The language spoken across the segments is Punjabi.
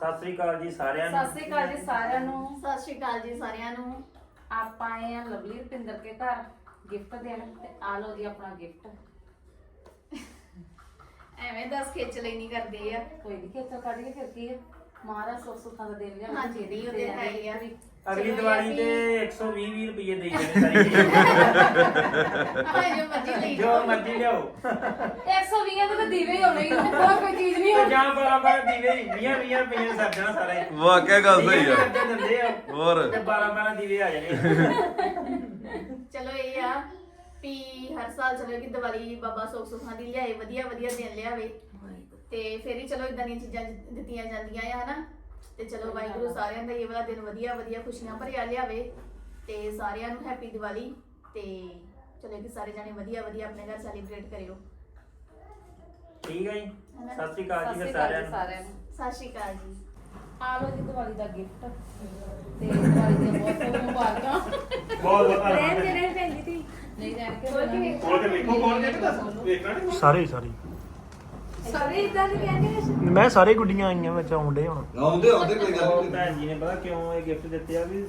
ਸਤਿ ਸ੍ਰੀ ਅਕਾਲ ਜੀ ਸਾਰਿਆਂ ਨੂੰ ਸਤਿ ਸ੍ਰੀ ਅਕਾਲ ਜੀ ਸਾਰਿਆਂ ਨੂੰ ਸਤਿ ਸ਼੍ਰੀ ਅਕਾਲ ਜੀ ਸਾਰਿਆਂ ਨੂੰ ਆਪਾਂ ਆਏ ਆ ਲਵਲੀ ਰੁਪਿੰਦਰ ਕੇ ਘਰ ਗਿਫਟ ਦੇਣ ਤੇ ਆ ਲਓ ਜੀ ਆਪਣਾ ਗਿਫਟ ਐਵੇਂ ਦੱਸ ਖੇਚ ਲਈ ਨਹੀਂ ਕਰਦੇ ਆ ਕੋਈ ਨਹੀਂ ਖੇਚਾ ਕੱਢ ਕੇ ਫਿਰ ਕੀ ਹੈ ਮਹਾਰਾਜ ਸੁੱਖ ਸੁੱਖਾਂ ਦਾ ਦੇਣ ਲਿਆ ਹਾਂਜੀ, ਨਹੀਂ ਉਹ ਤੇ ਹੈ ਹੀ ਆ। ਅਗਲੀ ਦੀਵਾਲੀ ਤੇ 120 20 ਰੁਪਏ ਦੇਈ ਜਾਣੇ ਸਾਰੀ। ਭਾਵੇਂ ਜੋ ਮਰਜ਼ੀ ਲਈ ਜੋ ਜਾਓ। ਮਰਜ਼ੀ ਲਿਆਓ। 120 ਦੇ ਤਾਂ ਦੀਵੇ ਹੀ ਹੋਣੇ ਹੀ ਨੇ, ਹੋਰ ਕੋਈ ਚੀਜ਼ ਨਹੀਂ ਤੇ ਹੋਣੀ। ਜਾਂ ਬਾਰਾਂ ਬਾਰਾਂ ਦੀਵੇ 20 20 ਰੁਪਏ ਦੇ ਸਰ। ਜਾਣਾ ਸਾਰਾ ਹੀ ਵਾਕਿਆ ਗੱਲ ਸਹੀ ਆ। ਖਰਚੇ ਦਿੰਦੇ ਆ। ਹੋਰ? ਤੇ 12 12 ਦੀਵੇ ਆ ਜਾਣੇ। ਚਲੋ ਇਹ ਆ ਵੀ ਹਰ ਸਾਲ ਚਲੋ ਕਿ ਦੀਵਾਲੀ ਬਾਬਾ ਸੁੱਖ ਸੁਖਾਂ ਦੀ ਲਿਆਏ ਵਧੀਆ ਵਧੀਆ ਦਿਨ ਲਿਆਵੇ। ਤੇ ਫਿਰ ਹੀ ਚਲੋ ਇਦਾਂ ਦੀਆਂ ਚੀਜ਼ਾਂ ਦਿੱਤੀਆਂ ਜਾਂਦੀਆਂ ਆ ਹਨਾ? ਤੇ ਚਲੋ ਵਾਹਿਗੁਰੂ ਸਾਰਿਆਂ ਦਾ ਇਹ ਵਾਲਾ ਦਿਨ ਵਧੀਆ ਵਧੀਆ ਖੁਸ਼ੀਆਂ ਭਰਿਆ ਲਿਆਵੇ ਤੇ ਸਾਰਿਆਂ ਨੂੰ ਹੈਪੀ ਦੀਵਾਲੀ ਤੇ ਚਲੋ ਕਿ ਸਾਰੇ ਜਾਣੇ ਵਧੀਆ ਵਧੀਆ ਆਪਣੇ ਘਰ ਸੈਲੀਬ੍ਰੇਟ ਕਰਿਓ। ਠੀਕ ਹੈ ਜੀ? ਸਤਿ ਸ੍ਰੀ ਅਕਾਲ ਜੀ ਫਿਰ ਸਾਰਿਆਂ ਨੂੰ। ਸਾਰਿਆਂ ਨੂੰ। ਸਤਿ ਸ਼੍ਰੀ ਅਕਾਲ ਜੀ। ਆ ਲਓ ਜੀ ਦੀਵਾਲੀ ਦਾ ਗਿਫਟ ਤੇ ਦੀਵਾਲੀ ਦੀਆਂ ਬਹੁਤ ਬਹੁਤ ਮੁਬਾਰਕਾਂ। ਬਹੁਤ ਬਹੁਤ ਧੰਨਵਾਦ ਨਹੀਂ ਰਹਿਣ ਕੇ? ਦੇਵਾਂਗੇ। ਖੋਲ ਕੇ ਵੇਖੋ ਖੋਲ ਕੇ ਦੱਸ ਵੇਖਣਾ ਨੀ। ਸਾਰੇ ਸਾਰੇ। ਸਾਰੇ ਇਦਾਂ ਦੇ ਕਹਿੰਦੇ ਮੈਂ ਸਾਰੇ ਗੁੱਡੀਆਂ ਆਈਆਂ ਵਿੱਚ ਆਉਂਦੇ ਹੁਣ। ਆਉਂਦੇ ਆਉਂਦੇ ਕੋਈ ਗੱਲ ਉਹ ਨਹੀਂ ਭੈਣ ਜੀ ਨੇ ਪਤਾ ਕਿਉਂ ਇਹ ਗਿਫਟ ਦਿੱਤੇ ਆ ਵੀ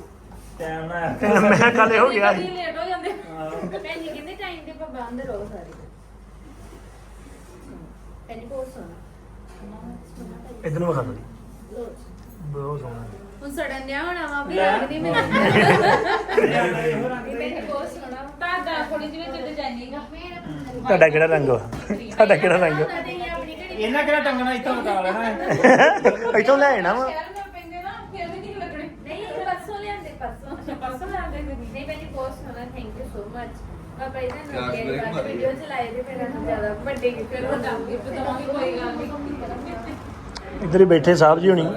ਟਾਈਮ ਨਾ ਆਇਆ ਮੈਂ ਕੱਲ ਹੋ ਗਿਆ ਸੀ। ਲੇਟ ਹੋ ਜਾਂਦੇ। ਭੈਣ ਜੀ ਕਹਿੰਦੇ ਟਾਈਮ ਦੇ ਪਾਬੰਦ ਰਹੋ ਸਾਰੇ। ਭੈਣ ਜੀ ਬਹੁਤ ਸੋਹਣਾ। ਇਧਰ ਨੂੰ ਵਿਖਾ ਦੋ ਬਹੁਤ ਸੋਹਣਾ ਹੁਣ ਸੜਨ ਡਿਆ ਹੋਣਾ ਵਾ ਵੀ ਲੈ। ਭੈਣ ਜੀ ਬਹੁਤ ਸੋਹਣਾ। ਤੁਹਾਡਾ ਥੋੜੀ ਜਿਹੀ ਵਿੱਚ ਡਿਜ਼ਾਈਨਿੰਗ ਆ ਤੁਹਾਡਾ ਕਿਹੜਾ ਰੰਗ ਵਾ? ਤੁਹਾਡਾ ਕਿਹੜਾ ਰੰਗ ਇਹਨਾਂ ਕਿਹੜਾ ਟੰਗਣਾ ਇੱਥੋਂ ਲਗਾ ਲੈਣਾ ਹੈ ਇੱਥੋਂ ਲੈ ਆਣਾ ਵਾ। ਸ਼ਹਿਰ ਨਾਲ ਪੈਂਦੇ ਨਾ ਫਿਰ ਵੀ ਨਹੀਂ ਲੱਗਣੇ। ਨਹੀਂ ਪਰਸੋਂ ਲਿਆਂਦੇ ਪਰਸੋਂ। ਅੱਛਾ ਪਰਸੋਂ ਲਾਉਂਦੇ ਫਿਰ ਨਹੀਂ। ਭੈਣ ਜੀ ਬਹੁਤ ਸੋਹਣਾ ਥੈਂਕ ਯੂ ਸੋ ਮਚ ਬਾਬਾ ਇਹਦਾ ਯਾਰ, ਨਾਮ ਮੇਰੇ ਕੇ ਘੁਮਾ ਰਹੀ ਵੀਡੀਓ ਚਲਾਏ ਤੇ ਫਿਰ ਇਹਨੂੰ ਜ਼ਿਆਦਾ ਵੱਡੇ ਗਿਫਟ ਫਿਰ ਵੱਡਾ ਗਿਫਟ ਦਵਾਂਗੇ ਕੋਈ ਗੱਲ ਨਹੀਂ। ਇੱਧਰ ਹੀ ਬੈਠੇ ਸਾਹਿਬ ਜੀ ਹੁਣੀ।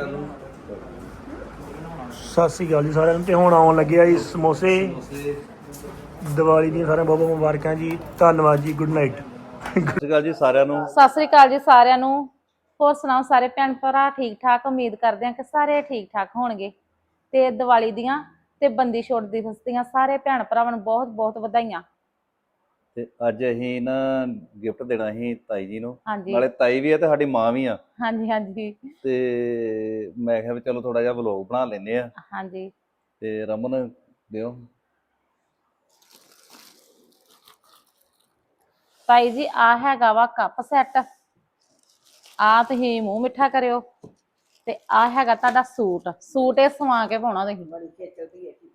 ਸਤਿ ਸ੍ਰੀ ਅਕਾਲ ਜੀ ਸਾਰਿਆਂ ਨੂੰ। ਤੇ ਹੁਣ ਆਉਣ ਲੱਗੇ ਆ ਜੀ ਸਮੋਸੇ। ਦੀਵਾਲੀ ਦੀਆਂ ਸਾਰਿਆਂ ਨੂੰ ਬਹੁਤ ਬਹੁਤ ਮੁਬਾਰਕਾਂ ਜੀ। ਧੰਨਵਾਦ ਜੀ। ਗੁੱਡ ਨਾਈਟ ਸਤਿ ਸ਼੍ਰੀ ਅਕਾਲ ਜੀ ਸਾਰਿਆਂ ਨੂੰ। ਸਤਿ ਸ੍ਰੀ ਅਕਾਲ ਜੀ ਸਾਰਿਆਂ ਨੂੰ। ਹੋਰ ਸੁਣਾਓ ਸਾਰੇ ਭੈਣ ਭਰਾ ਠੀਕ ਠਾਕ? ਉਮੀਦ ਕਰਦੇ ਹਾਂ ਕਿ ਸਾਰੇ ਠੀਕ ਠਾਕ ਹੋਣਗੇ। ਤੇ ਦੀਵਾਲੀ ਦੀਆਂ ਤੇ ਬੰਦੀ ਛੋੜ ਦਿਵਸ ਦੀਆਂ ਸਾਰੇ ਭੈਣ ਭਰਾਵਾਂ ਨੂੰ ਬਹੁਤ ਬਹੁਤ ਵਧਾਈਆਂ। ਤੇ ਅੱਜ ਅਸੀਂ ਨਾ ਗਿਫਟ ਦੇਣਾ ਸੀ ਤਾਈ ਜੀ ਨੂੰ। ਹਾਂਜੀ। ਨਾਲੇ ਤਾਈ ਵੀ ਆ ਤੇ ਸਾਡੀ ਮਾਂ ਵੀ ਆ। ਹਾਂਜੀ ਹਾਂਜੀ। ਤੇ ਮੈਂ ਕਿਹਾ ਵੀ ਚਲੋ ਥੋੜਾ ਜਿਹਾ ਵਲੌਗ ਬਣਾ ਲੈਨੇ ਆ। ਹਾਂਜੀ। ਤੇ ਰਮਨ ਦਿਓ। ਤਾਈ ਜੀ ਆ ਹੈਗਾ ਵਾ ਕੱਪ ਸੈੱਟ ਆ ਤੁਸੀਂ ਮੂੰਹ ਮਿੱਠਾ ਕਰਿਓ ਤੇ ਆ ਹੈਗਾ ਤੁਹਾਡਾ ਸੂਟ। ਸੂਟ ਇਹ ਸਵਾ ਕੇ ਪਾਉਣਾ ਤੁਸੀਂ।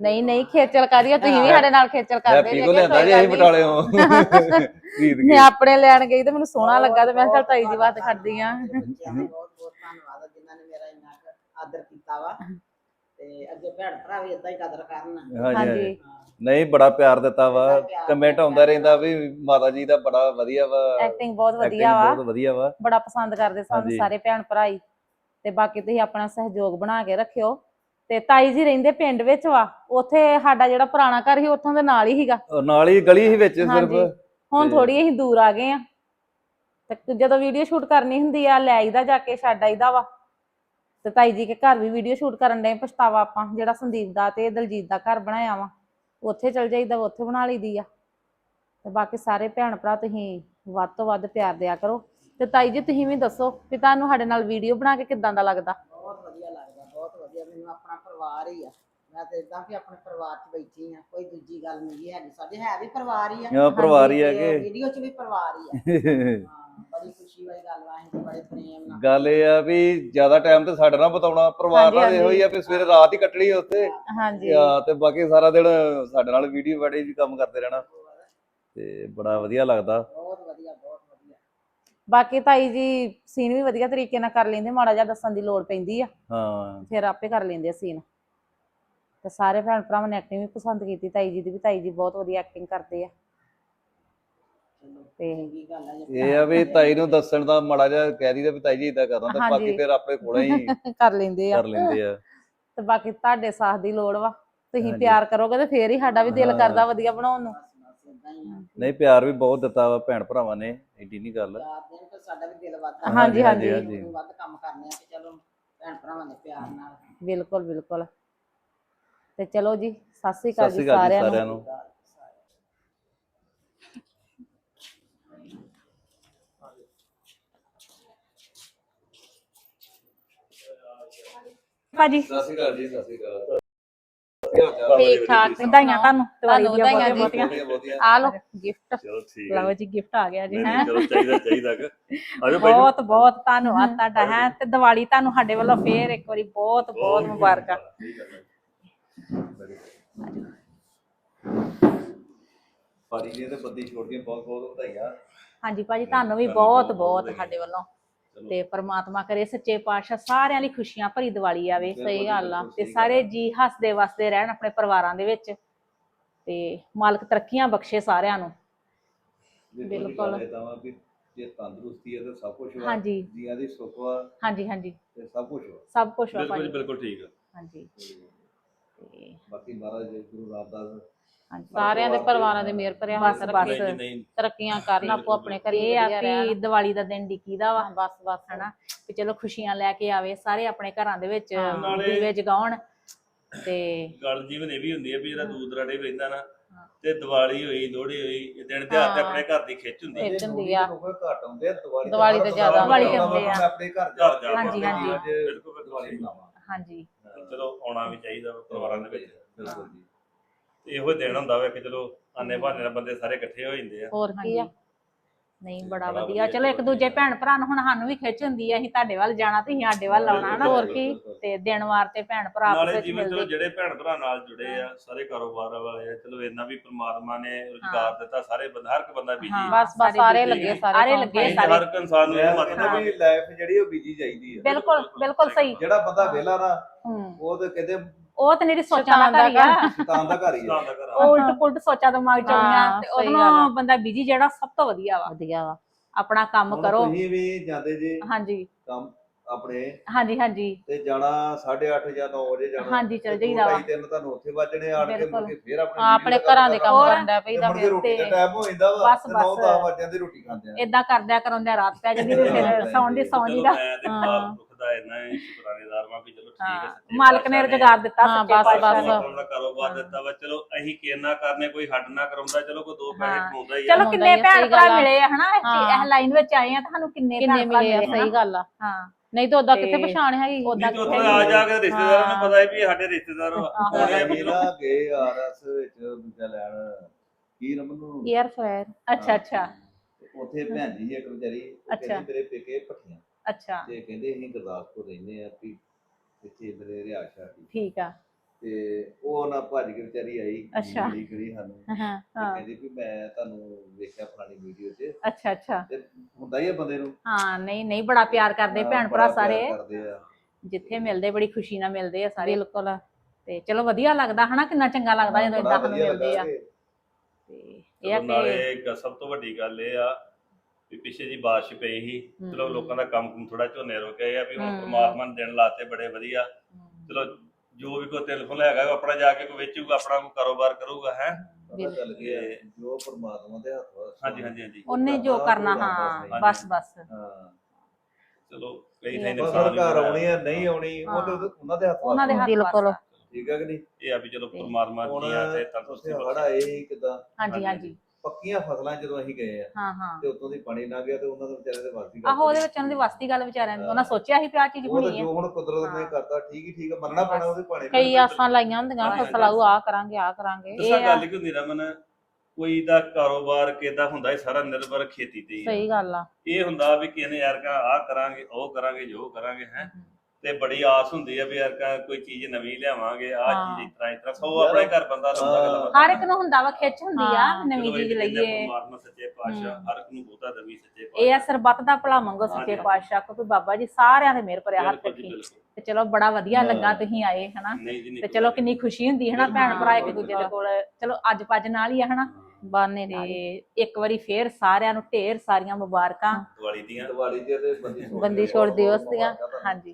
ਨਹੀਂ ਨਹੀਂ ਖੇਚਲ ਕਰੀਏ ਤੁਸੀਂ ਵੀ ਸਾਡੇ ਨਾਲ ਖੇਚਲ ਕਰਦੇ ਜੇ ਕੋਈ ਜੀ ਅਸੀਂ ਨਹੀਂ। ਬਟਾਲਿਓ ਖਰੀਦ ਮੈਂ ਆਪਣੇ ਲੈਣ ਗਈ ਤੇ ਮੈਨੂੰ ਸੋਹਣਾ ਲੱਗਾ ਤੇ ਮੈਂ ਕਿਹਾ ਚੱਲ ਤਾਈ ਜੀ ਬਾਤ ਖੜਦੀ ਆ ਬੱਚਿਆਂ ਦਾ ਬਹੁਤ ਬਹੁਤ ਧੰਨਵਾਦ ਆ ਜਿਨ੍ਹਾਂ ਨੇ ਮੇਰਾ ਇੰਨਾ ਕੁ ਆਦਰ ਕੀਤਾ ਵਾ। ਤੇ ਅੱਗੇ ਭੈਣ ਭਰਾ ਵੀ ਇਦਾਂ ਹੀ ਕਦਰ ਕਰਨ। ਹਾਂਜੀ। ਨਹੀਂ ਬੜਾ ਪਿਆਰ ਦਿੱਤਾ ਵਾ। ਬੜਾ ਪਿਆਰ ਕਮੈਂਟ ਆਉਂਦਾ ਰਹਿੰਦਾ ਵੀ ਮਾਤਾ ਜੀ ਦਾ ਬੜਾ ਵਧੀਆ ਵਾ। ਐਕਟਿੰਗ ਬਹੁਤ acting ਵਧੀਆ ਵਾ। ਬਹੁਤ ਵਧੀਆ ਵਾ। ਬੜਾ ਪਸੰਦ ਕਰਦੇ ਸਾਨੂੰ ਹਾਂਜੀ। ਸਾਰੇ ਭੈਣ ਭਰਾਈ। ਤੇ ਬਾਕੀ ਤੁਸੀਂ ਆਪਣਾ ਸਹਿਯੋਗ ਬਣਾ ਕੇ ਰੱਖਿਓ। ਤੇ ਤਾਈ ਜੀ ਰਹਿੰਦੇ ਪਿੰਡ ਵਿੱਚ ਵਾ। ਉੱਥੇ ਸਾਡਾ ਜਿਹੜਾ ਪੁਰਾਣਾ ਘਰ ਸੀ ਉੱਥੋਂ ਦੇ ਨਾਲ ਹੀ ਸੀਗਾ। ਔਰ ਨਾਲ ਹੀ ਗਲੀ ਸੀ ਵਿੱਚ ਸਿਰਫ। ਹਾਂਜੀ ਹੁਣ ਤੇ- ਥੋੜੀ ਅਸੀਂ ਦੂਰ ਆ ਗਏ ਆ। ਤੇ ਜਦੋਂ ਵੀਡੀਓ ਸ਼ੂਟ ਕਰਨੀ ਹੁੰਦੀ ਆ ਲੈ ਆਈਦਾ ਜਾ ਕੇ ਛੱਡ ਆਈਦਾ ਵਾ। ਤੇ ਤਾਈ ਜੀ ਕੇ ਘਰ ਵੀ ਵੀਡੀਓ ਸ਼ੂਟ ਕਰਨ ਦੇ ਪਛਤਾਵਾ ਆਪਾਂ। ਜਿਹੜਾ ਸੰਦੀਪ ਦਾ ਤੇ ਦਲਜੀਤ ਦਾ ਘਰ ਬਣਾਇਆ ਵਾ। ਉੱਥੇ ਚਲ ਜਾਈਦਾ ਵਾ, ਉੱਥੇ ਬਣਾ ਲਈਦੀ ਆ। ਤੇ ਬਾਕੀ ਸਾਰੇ ਭੈਣ ਭਰਾ ਤੁਸੀਂ ਵੱਧ ਤੋਂ ਵੱਧ ਪਿਆਰ ਦਿਆ ਕਰੋ। ਤੇ ਤਾਈ ਜੀ ਤੁਸੀਂ ਵੀ ਦੱਸੋ ਕਿ ਤੁਹਾਨੂੰ ਸਾਡੇ ਨਾਲ ਵੀਡੀਓ ਬਣਾ ਕੇ ਕਿੱਦਾਂ ਦਾ ਲੱਗਦਾ? ਬਹੁਤ ਵਧੀਆ ਲੱਗਦਾ ਬਹੁਤ ਵਧੀਆ। ਮੈਨੂੰ ਆਪਣਾ ਪਰਿਵਾਰ ਹੀ ਆ। ਮੈਂ ਤੇ ਇਦਾਂ ਵੀ ਆਪਣੇ ਪਰਿਵਾਰ 'ਚ ਬੈਠੀ ਆ ਕੋਈ ਦੂਜੀ ਗੱਲ ਨਹੀਂ ਹੈਗੀ ਸਾਡੇ ਹੈ ਵੀ ਪਰਿਵਾਰ ਹੀ ਆ। ਹਾਂ ਪਰਿਵਾਰ ਹੀ ਹੈਗੇ। ਵੀਡੀਓ 'ਚ ਵੀ ਪਰਿਵਾਰ ਹੀ ਆ। ਖੁਸ਼ੀ ਵਾਲੀ ਗੱਲ ਵਾ ਅਸੀਂ ਤੇ ਬੜੇ ਪ੍ਰੇਮ ਨਾਲ ਗੱਲ ਇਹ ਆ ਵੀ ਜ਼ਿਆਦਾ ਟਾਈਮ ਤੇ ਸਾਡੇ ਨਾਲ ਬਤਾਉਣਾ ਪਰਿਵਾਰ ਨਾਲ ਇਹੋ ਹੀ ਆ ਵੀ ਸਵੇਰੇ ਰਾਤ ਹੀ ਕੱਟਣੀ ਉੱਥੇ। ਹਾਂਜੀ। ਆ ਤੇ ਬਾਕੀ ਸਾਰਾ ਦਿਨ ਸਾਡੇ ਨਾਲ ਵੀਡੀਓ ਬੜੇ ਵੀ ਕੰਮ ਕਰਦੇ ਰਹਿਣਾ। ਤੇ ਬੜਾ ਵਧੀਆ ਲੱਗਦਾ। ਬਹੁਤ ਵਧੀਆ ਬਹੁਤ ਵਧੀਆ। ਬਾਕੀ ਤਾਈ ਜੀ ਸੀਨ ਵੀ ਵਧੀਆ ਤਰੀਕੇ ਨਾਲ ਕਰ ਲੈਂਦੇ ਮਾੜਾ ਜਿਹਾ ਦੱਸਣ ਦੀ ਲੋੜ ਪੈਂਦੀ ਆ। ਹਾਂ। ਫਿਰ ਆਪੇ ਕਰ ਲੈਂਦੇ ਆ ਸੀਨ ਤੇ ਸਾਰੇ ਭੈਣ ਭਰਾਵਾਂ ਨੇ ਐਕਟਿੰਗ ਵੀ ਪਸੰਦ ਕੀਤੀ ਤਾਈ ਜੀ ਦੀ ਵੀ ਤਾਈ ਜੀ ਬਹੁਤ ਵਧੀਆ ਐਕਟਿੰਗ ਕਰਦੇ ਆ। ਤੇ ਇਹ ਆ ਵੀ ਤਾਈ ਨੂੰ ਦੱਸਣ ਦਾ ਮਾੜਾ ਜਿਹਾ ਕਹਿ ਦਈਦਾ ਵੀ ਤਾਈ ਜੀ ਇਦਾਂ ਕਰਨਾ ਤੇ ਹਾਂਜੀ। ਬਾਕੀ ਫਿਰ ਆਪਣੇ ਕੋਲੇ ਹੀ ਕਰ ਲੈਂਦੇ ਆ। ਕਰ ਲੈਂਦੇ ਆ। ਤੇ ਬਾਕੀ ਤੁਹਾਡੇ ਸਾਥ ਦੀ ਲੋੜ ਵਾ ਤੁਸੀਂ ਹਾਂਜੀ। ਪਿਆਰ ਕਰੋਗੇ ਤੇ ਫੇਰ ਹੀ ਸਾਡਾ ਵੀ ਦਿਲ ਹਾਂ। ਕਰਦਾ ਵਧੀਆ ਬਣਾਉਣ ਨੂੰ। ਨਹੀਂ ਪਿਆਰ ਵੀ ਬਹੁਤ ਦਿੱਤਾ ਵਾ ਭੈਣ ਭਰਾਵਾਂ ਨੇ ਏਡੀ ਨਹੀਂ ਗੱਲ। ਪਿਆਰ ਦੇਣ ਤੇ ਸਾਡਾ ਵੀ ਦਿਲ ਵੱਧਦਾ। ਹਾਂਜੀ, ਹਾਂਜੀ। ਵੱਧ ਕੰਮ ਕਰਨੇ ਆ ਤੇ ਚਲੋ ਭੈਣ ਭਰਾਵਾਂ ਦੇ ਪਿਆਰ ਨਾਲ। ਬਿਲਕੁਲ ਬਿਲਕੁਲ। ਤੇ ਚਲੋ ਜੀ ਸਤਿ ਸ੍ਰੀ ਸਤਿ ਅਕਾਲ ਸ਼੍ਰੀ ਜੀ ਅਕਾਲ ਜੀ ਸਾਰਿਆਂ ਸਾਰਿਆਂ ਨੂੰ। ਭਾਜੀ। ਸਤਿ ਸ਼੍ਰੀ ਅਕਾਲ ਜੀ ਸਤਿ ਸ਼੍ਰੀ ਅਕਾਲ। ਠੀਕ ਠਾਕ ਵਧਾਈਆਂ ਤੁਹਾਨੂੰ ਦੀਵਾਲੀ ਤੁਹਾਨੂੰ ਦੀਆਂ ਵਧਾਈਆਂ ਬਹੁਤ ਜੀ। ਬਹੁਤੀਆਂ। ਵਧੀਆ। ਵਧੀਆ ਆ ਲਓ ਗਿਫਟ ਚਲੋ ਠੀਕ ਲਓ ਹੈ ਜੀ ਗਿਫਟ ਆ ਗਿਆ ਜੀ ਨਹੀਂ, ਹੈ। ਨਹੀਂ, ਚਲੋ ਚਾਹੀਦਾ ਚਾਹੀਦਾ ਕਿ। ਆਜੋ ਭਾਈ ਬਹੁਤ ਬਹੁਤ ਧੰਨਵਾਦ ਤੁਹਾਡਾ ਹੈ ਤੇ ਦੀਵਾਲੀ ਤੁਹਾਨੂੰ ਸਾਡੇ ਵੱਲੋਂ ਫੇਰ ਇੱਕ ਵਾਰੀ ਬਹੁਤ ਬਹੁਤ ਮੁਬਾਰਕਾਂ। ਪਾਰੀ ਜੀ। ਤੇ ਬੱਦੀ ਛੋੜ ਕੇ ਬਹੁਤ ਬਹੁਤ ਵਧਾਈਆਂ। ਹਾਂਜੀ ਭਾਜੀ ਤੁਹਾਨੂੰ ਵੀ ਬਹੁਤ ਬਹੁਤ ਸਾਡੇ ਵੱਲੋਂ। ਤੇ ਪ੍ਰਮਾਤਮਾ ਕਰੇ ਸੱਚੇ ਪਾਤਸ਼ਾਹ ਸਾਰਿਆਂ ਲਈ ਖੁਸ਼ੀਆਂ ਭਰੀ ਦੀਵਾਲੀ ਆਵੇ ਸਹੀ ਗੱਲ ਆ। ਤੇ ਸਾਰੇ ਜੀ ਹੱਸਦੇ ਵਸਦੇ ਰਹਿਣ ਆਪਣੇ ਪਰਿਵਾਰਾਂ ਦੇ ਵਿੱਚ ਤੇ ਮਾਲਕ ਤਰੱਕੀਆਂ ਬਖਸ਼ੇ ਸਾਰਿਆਂ ਨੂੰ। ਬਿਲਕੁਲ। ਤਾਂ ਵੀ ਜੇ ਤੰਦਰੁਸਤੀ ਹੈ ਤੇ ਸਭ ਕੁਝ ਵਾ ਹਾਂਜੀ। ਜੀਆਂ ਦੀ ਸੁੱਖ ਵਾ ਹਾਂਜੀ ਹਾਂਜੀ। ਤੇ ਸਭ ਕੁਝ ਵਾ। ਸਭ ਕੁਝ ਵਾ ਬਿਲਕੁਲ ਜੀ, ਭਾਜੀ। ਬਿਲਕੁਲ ਠੀਕ ਆ। ਹਾਂਜੀ। ਤੇ ਬਾਕੀ ਮਹਾਰਾਜ ਗੁਰੂ ਰਾਮਦਾਸ ਹਾਂਜੀ ਸਾਰਿਆਂ ਦੇ ਪਰਿਵਾਰਾਂ ਦੇ ਮੇਰ ਭਰਿਆ ਬਸ ਹੱਥ ਨਹੀਂ ਤਰੱਕੀਆਂ ਕਰਨ ਆਪੋ ਆਪਣੇ ਘਰੇ ਇਹ ਆ ਰਹਿਣ। ਦੀਵਾਲੀ ਦਾ ਦਿਨ ਡਿੱਕੀਦਾ ਵਾ ਬਸ ਬਸ ਹਨਾ। ਵੀ ਚਲੋ ਖੁਸ਼ੀਆਂ ਲੈ ਕੇ ਆਵੇ ਸਾਰੇ ਆਪਣੇ ਘਰਾਂ ਦੇ ਵਿੱਚ ਦੀਵੇ ਜਗਾਉਣ ਤੇ ਗੱਲ ਜੀਵਨ ਇਹ ਵੀ ਹੁੰਦੀ ਹੈ ਵੀ ਜਿਹੜਾ ਦੂਰ ਦਰਾਡੇ ਰਹਿੰਦਾ ਨਾ ਤੇ ਦੀਵਾਲੀ ਹੋਈ ਲੋਹੜੀ ਹੋਈ ਇਹ ਦਿਨ ਤਿਉਹਾਰ ਤੇ। ਆਪਣੇ ਘਰ ਦੀ ਖਿੱਚ ਹੁੰਦੀ ਹੈ ਖਿੱਚ ਹੁੰਦੀ ਆ। ਲੋਕ ਘੱਟ ਆਉਂਦੇ ਆ ਦੀਵਾਲੀ ਦੀਵਾਲੀ ਤੇ ਜ਼ਿਆਦਾ ਦੀਵਾਲੀ ਤੇ ਆਉਂਦੇ ਆ। ਆਪਣੇ ਘਰ ਜਾ ਹਾਂਜੀ, ਕੇ ਹਾਂਜੀ। ਬਿਲਕੁਲ ਦੀਵਾਲੀ ਮਨਾਵਾਂ ਹਾਂਜੀ। ਚਲੋ ਆਉਣਾ ਵੀ ਚਾਹੀਦਾ ਵਾ ਪਰਿਵਾਰਾਂ ਦੇ ਵਿੱਚ। ਬਿਲਕੁਲ ਜੀ। ਤੇ ਇਹੋ ਦਿਨ ਹੁੰਦਾ ਵਾ ਕਿ ਚਲੋ ਆਨੇ ਬਹਾਨੇ ਨਾਲ ਬੰਦੇ ਸਾਰੇ ਇਕੱਠੇ ਹੋ ਜਾਂਦੇ ਆ। ਹੋਰ ਕੀ ਆ? ਹਾਂਜੀ। ਨਹੀਂ ਬੜਾ ਬੜਾ ਵਧੀਆ ਵਧੀਆ ਚਲੋ ਇੱਕ ਦੂਜੇ ਭੈਣ ਭਰਾ ਨੂੰ ਹੁਣ ਸਾਨੂੰ ਵੀ ਖਿੱਚ ਹੁੰਦੀ ਹੈ ਅਸੀਂ ਤੁਹਾਡੇ ਵੱਲ ਜਾਣਾ ਤੇ ਅਸੀਂ ਸਾਡੇ ਵੱਲ ਆਉਣਾ ਹਨਾ ਹੋਰ ਕੀ? ਤੇ ਦਿਨ ਵਾਰ ਤੇ ਭੈਣ ਭਰਾ ਆਪਸ ਨਾਲੇ ਵਿੱਚ ਜਿਵੇਂ ਚਲੋ ਮਿਲਦੇ ਜਿਹੜੇ ਭੈਣ ਭਰਾ ਨਾਲ ਜੁੜੇ ਆ ਸਾਰੇ ਕਾਰੋਬਾਰ ਵਾਲੇ ਆ ਚਲੋ ਇੰਨਾ ਵੀ ਪ੍ਰਮਾਤਮਾ ਨੇ ਰੁਜ਼ਗਾਰ ਦਿੱਤਾ ਸਾਰੇ ਬੰਦਾ ਹਰ ਇੱਕ ਬੰਦਾ ਬੀਜੀ ਹਾਂ, ਬਸ ਬਸ ਸਾਰੇ ਲੱਗੇ ਨੇ। ਸਾਰੇ ਸਾਰੇ ਕੰਮ ਲੱਗੇ। ਸਾਰੇ। ਹਰ ਇੱਕ ਇਨਸਾਨ ਨੂੰ ਇਹ ਮਤ ਵੀ ਲਾਈਫ ਜਿਹੜੀ ਉਹ ਬੀਜੀ ਚਾਹੀਦੀ ਆ ਬਿਲਕੁਲ ਬਿਲਕੁਲ ਸਹੀ ਜਿਹੜਾ ਬੰਦਾ ਵਿਹਲਾ ਨਾ ਹੂੰ ਉਹ ਤੇ ਕਹਿੰਦੇ ਉਹ ਤੇ ਮੇਰੀ ਸੋਚਾਂ ਦਾ ਘਰ ਹੀ ਆ ਸ਼ੈਤਾਨ ਦਾ ਘਰ ਹੀ ਆ। ਉਹ ਉਲਟ ਪੁਲਟ ਸੋਚਾਂ ਦਿਮਾਗ ਚ ਆਉਣੀਆਂ ਹਾਂ, ਤੇ ਸਹੀ ਉਹਦੋਂ ਗੱਲ ਆ। ਬੰਦਾ ਬਿਜ਼ੀ ਜਿਹੜਾ ਸਭ ਤੋਂ ਵਧੀਆ ਵਾ ਵਧੀਆ ਵਾ ਆਪਣਾ ਕੰਮ ਹੁਣ ਕਰੋ ਤੁਸੀਂ ਵੀ ਜਾਂਦੇ ਜੇ ਹਾਂਜੀ ਕੰਮ ਆਪਣੇ ਹਾਂਜੀ ਹਾਂਜੀ ਤੇ ਜਾਣਾ 8:30 ਜਾਂ 9 ਵਜੇ ਜਾਣਾ ਹਾਂਜੀ, ਚੱਲ ਤੇ ਦੋ, ਜਾਈਦਾ ਵਾ। ਢਾਈ, ਤਿੰਨ ਤੁਹਾਨੂੰ ਉੱਥੇ ਵੱਜਣੇ ਆਣ ਕੇ ਬਿਲਕੁਲ। ਮੁੜ ਕੇ ਫੇਰ ਆਪਣੇ ਹਾਂ, ਆਪਣੇ ਘਰਾਂ ਦੇ ਕੰਮ ਹੋਰ, ਕਰਨ ਦਾ ਪਈਦਾ ਮੁੜ ਕੇ ਰੋਟੀ ਦਾ ਤੇ ਟਾਈਮ ਹੋ ਜਾਂਦਾ ਵਾ ਬਸ, 9 ਬਸ। 10 ਵਜੇ ਦੀ ਰੋਟੀ ਖਾਂਦੇ ਆ ਇਦਾਂ ਕਰਦਿਆਂ ਕਰਾਉਂਦਿਆਂ ਰਾਤ ਪੈ ਜਾਂਦੀ ਤੇ ਫਿਰ ਸੌਣ ਦੀ ਸੌਣ ਦਾ ਤੇ ਹਾਂ। ਦਾ ਇੰਨਾ ਹੀ ਸ਼ੁਕਰਾਨੇਦਾਰ ਵਾਂ ਵੀ ਚਲੋ ਠੀਕ ਹੈ ਸੱਚੇ ਮਾਲਕ ਨੇ ਰੁਜ਼ਗਾਰ ਦਿੱਤਾ ਹਾਂ, ਸੱਚੇ ਬਸ, ਪਾਤਸ਼ਾਹ ਬਸ। ਕਾਰੋਬਾਰ ਦਿੱਤਾ ਵਾ ਚਲੋ ਅਸੀਂ ਕਿੰਨਾ ਕਰਨੇ ਕੋਈ ਹੱਡ ਨਾ ਕਰਾਉਂਦਾ ਚਲੋ ਕੋਈ ਦੋ ਪੈਸੇ ਹਾਂ। ਕਮਾਉਂਦਾ ਹੀ ਆ ਚਲੋ ਹੁੰਦਾ ਕਿੰਨੇ ਹੀ ਆ, ਭੈਣ ਸਹੀ ਭਰਾ ਆ। ਮਿਲੇ ਆ ਹਨਾ ਹਾਂ। ਇਹ ਲਾਈਨ ਵਿੱਚ ਆਏ ਆ ਤੁਹਾਨੂੰ ਕਿੰਨੇ ਕਿੰਨੇ ਭੈਣ ਭਰਾ ਮਿਲੇ ਆ ਮਿਲੇ ਸਹੀ ਗੱਲ ਆ ਹਾਂ ਨਹੀਂ ਤਾਂ ਉਦਾਂ ਕਿੱਥੇ ਤੇ- ਪਛਾਣ ਹੈਗੀ ਉਦਾਂ ਨਹੀਂ ਤੇ ਉੱਥੇ ਕਿੱਥੇ ਆ ਜਾ ਕੇ ਰਿਸ਼ਤੇਦਾਰਾਂ ਨੂੰ ਹਾਂ। ਪਤਾ ਹੈ ਵੀ ਇਹ ਸਾਡੇ ਰਿਸ਼ਤੇਦਾਰ ਵਾ ਆਹੋ। ਅਸੀਂ ਵੀ ਨਾ ਗਏ ਆਰਐਸ ਵਿੱਚ ਦੂਜਾ ਲੈਣ ਕੀ ਰਮਨ ਨੂੰ ਏਅਰ ਫਰਾਇਰ ਅੱਛਾ ਅੱਛਾ ਤੇ ਉੱਥੇ ਭੈਣ ਜੀ ਇੱਕ ਵਿਚਾਰੀ ਉਹ ਅੱਛਾ। ਕਹਿੰਦੀ ਮੇਰੇ ਪੇਕੇ ਪੱਠੀਆਂ ਅੱਛਾ। ਤੇ ਕਹਿੰਦੇ ਅਸੀਂ ਗੁਰਦਾਸਪੁਰ ਰਹਿੰਦੇ ਆ ਵੀ ਇੱਥੇ ਮੇਰੇ ਰਿਹਾਇਸ਼ ਆ ਠੀਕ ਆ। ਤੇ ਉਹ ਨਾ ਭੱਜ ਕੇ ਵਿਚਾਰੀ ਆਈ ਅੱਛਾ। ਮਿਲੀ ਕਰੀ ਸਾਨੂੰ। ਹਾਂ ਤੇ ਹਾਂ ਕਹਿੰਦੀ ਵੀ ਮੈਂ ਤੁਹਾਨੂੰ ਵੇਖਿਆ ਫਲਾਣੀ ਵੀਡੀਓ 'ਚ। ਅੱਛਾ ਅੱਛਾ। ਤੇ ਹੁੰਦਾ ਹੀ ਆ ਬੰਦੇ ਨੂੰ। ਹਾਂ ਨਹੀਂ ਨਹੀਂ ਬੜਾ ਪਿਆਰ ਕਰਦੇ ਹਾਂ, ਭੈਣ ਬੜਾ ਭਰਾ ਪਿਆਰ ਸਾਰੇ ਕਰਦੇ ਆ। ਜਿੱਥੇ ਮਿਲਦੇ ਬੜੀ ਖੁਸ਼ੀ ਨਾਲ ਮਿਲਦੇ ਆ ਸਾਰੇ ਬਿਲਕੁਲ ਤੇ ਚਲੋ ਵਧੀਆ ਲੱਗਦਾ ਹਨਾ ਕਿੰਨਾ ਚੰਗਾ ਲੱਗਦਾ ਜਦੋਂ ਬੜਾ ਇਦਾਂ ਵਧੀਆ ਮਿਲਦੇ ਆ। ਤੇ ਇਹ ਆ ਨਾਲੇ ਕਿ ਇੱਕ ਸਭ ਤੋਂ ਵੱਡੀ ਗੱਲ ਇਹ ਆ ਵੀ ਪਿੱਛੇ ਜੀ ਬਾਰਿਸ਼ ਪਈ ਸੀ। ਚਲੋ। ਲੋਕਾਂ ਦਾ ਕੰਮ ਕੁਮ ਥੋੜਾ ਝੋਨੇ ਰੁਕ ਗਏ ਆ ਵੀ ਹੁਣ। ਪ੍ਰਮਾਤਮਾ ਨੇ ਦਿਨ ਲਾਤੇ ਬੜੇ ਵਧੀਆ। ਚਲੋ ਜੋ ਵੀ ਕੋਈ ਟੈਲੀਫੋਨ ਹੈਗਾ ਉਹ ਆਪਣਾ ਜਾ ਕੇ ਕੋਈ ਵੇਚੂਗਾ ਆਪਣਾ ਕੋਈ ਕਾਰੋਬਾਰ ਕਰੂਗਾ ਹੈ? ਪਤਾ ਚੱਲ ਗਿਆ ਜੋ ਪਰਮਾਤਮਾ ਦੇ ਹੱਥ ਹਾਂਜੀ ਹਾਂਜੀ ਹਾਂਜੀ। ਉਹਨੇ ਜੋ ਕਰਨਾ ਹਾਂ ਬਸ ਬਸ। ਹਾਂ। ਚਲੋ ਕਈ ਥਾਈਂ ਨੁਕਸਾਨ ਵੀ ਘਰ। ਆਉਣੀ ਆ ਨਹੀਂ ਆਉਣੀ ਉਹ ਤੇ ਉਹਨਾਂ ਦੇ ਹੱਥ ਵਾ ਉਹਨਾਂ ਦੇ ਹੱਥ ਬਿਲਕੁਲ। ਬਸ ਆ। ਠੀਕ ਹੈ ਕਿ ਨਹੀਂ? ਇਹ ਆ ਵੀ ਚਲੋ ਤੇ ਪ੍ਰਮਾਤਮਾ ਹੁਣ ਦੀਆਂ ਤੇ ਤੰਦਰੁਸਤੀ ਉੱਥੇ ਬਖਸ਼ੇ। ਹੜ ਆਏ ਕਿਦਾਂ? ਹਾਂਜੀ। ਹਾਂਜੀ। ਪੱਕੀਆਂ ਫਸਲਾਂ ਜਦੋਂ ਅਸੀਂ ਗਏ ਆ ਹਾਂ ਹਾਂ। ਤੇ ਉਤੋਂ ਦੀ ਪਾਣੀ ਨਾ ਗਿਆ ਤੇ ਉਹਨਾਂ ਦੇ ਵਿਚਾਰੇ ਦੇ ਵਾਸੀ ਆਹੋ ਉਹਦੇ ਵਿੱਚ ਉਹਨਾਂ ਦੀ ਵਸਤੀ ਗੱਲ ਵਿਚਾਰਿਆਂ ਦੀ। ਉਹਨਾਂ ਸੋਚਿਆ ਸੀ ਕਿ ਆ ਚੀਜ਼ ਹੋਣੀ ਹੈ। ਜੋ ਹੁਣ ਕੁਦਰਤ ਨੇ ਹਾਂ। ਕਰਤਾ ਠੀਕ ਹੀ ਠੀਕ ਆ ਮੰਨਣਾ ਪੈਣਾ ਉਹਦੇ ਪਾਣੀ ਕਈ ਆਸਾਂ ਲਾਈਆਂ ਹੁੰਦੀਆਂ ਫਸਲ ਆਊ ਆ ਕਰਾਂਗੇ ਆ ਕਰਾਂਗੇ। ਦੱਸਾਂ ਇਹ ਆ- ਗੱਲ ਕੀ ਹੁੰਦੀ ਰਮਨ ਕੋਈ ਦਾ ਕਾਰੋਬਾਰ ਕਿਦਾ ਹੁੰਦਾ ਇਹ ਸਾਰਾ ਨਿਰਭਰ ਖੇਤੀ ਤੇ ਹੀ। ਆ। ਸਹੀ ਗੱਲ ਆ। ਇਹ ਹੁੰਦਾ ਵੀ ਕਿਸੇ ਨੇ ਯਾਰ ਕਾ ਆਹ ਕਰਾਂਗੇ ਉਹ ਕਰਾਂਗੇ ਜੋ ਕਰਾਂਗੇ ਹੈ। ਤੇ ਬੜੀ ਆਸ ਹੁੰਦੀ ਆ ਵੀ ਯਾਰ ਕਾ ਕੋਈ ਚੀਜ਼ ਨਵੀਂ ਲਿਆਵਾਂਗੇ ਹਾਂ। ਚੀਜ਼ ਇਸ ਤਰ੍ਹਾਂ ਇਸ ਤਰ੍ਹਾਂ। ਸੋ ਆਪਣੇ ਘਰ ਬੰਦਾ ਲਾਉਂਦਾ ਗੱਲਾਂ ਹਰ ਇੱਕ ਨੂੰ ਹੁੰਦਾ ਵਾ ਖਿੱਚ ਹੁੰਦੀ ਆ ਹਾਂ, ਨਵੀਂ ਚੀਜ਼ ਲਈਏ। ਪਰਮਾਤਮਾ ਸੱਚੇ ਪਾਤਸ਼ਾਹ ਹਰ ਇੱਕ ਨੂੰ ਬਹੁਤਾ ਦਵੀ ਸੱਚੇ ਇਹ ਆ ਸਰਬੱਤ ਦਾ ਭਲਾ ਮੰਗੋ ਸੱਚੇ ਹਾਂਜੀ। ਪਾਤਸ਼ਾਹ ਕਿਉਂਕਿ ਬਾਬਾ ਜੀ ਸਾਰਿਆਂ ਦੇ ਮਿਹਰ ਭਰਿਆ ਹੱਥ ਬਿਲਕੁਲ ਜੀ, ਰੱਖੀ ਬਿਲਕੁਲ। ਤੇ ਚਲੋ ਬੜਾ ਵਧੀਆ ਹਾਂ। ਲੱਗਾ ਤੁਸੀਂ ਆਏ ਹਨਾ? ਨਹੀਂ ਜੀ ਨਹੀਂ ਤੇ ਚਲੋ ਕਿੰਨੀ ਖੁਸ਼ੀ ਹੁੰਦੀ ਹੈ ਨਾ ਭੈਣ ਭਰਾ ਇੱਕ। ਦੂਜੇ ਦੇ ਕੋਲ। ਚਲੋ ਅੱਜ ਪੱਜ ਨਾਲ ਹੀ ਆ ਹਨਾ? ਬਾਨੇ ਹੀ। ਤੇ ਇੱਕ ਵਾਰੀ ਫੇਰ ਸਾਰਿਆਂ ਨੂੰ ਢੇਰ ਸਾਰੀਆਂ ਮੁਬਾਰਕਾਂ। ਦੀਵਾਲੀ ਦੀਆਂ। ਦੀਵਾਲੀ ਦੇ ਤੇ ਬੰਦੀ ਛੋੜ ਬੰਦੀ ਛੋੜ ਦਿਵਸ ਦੀਆਂ। ਹਾਂਜੀ।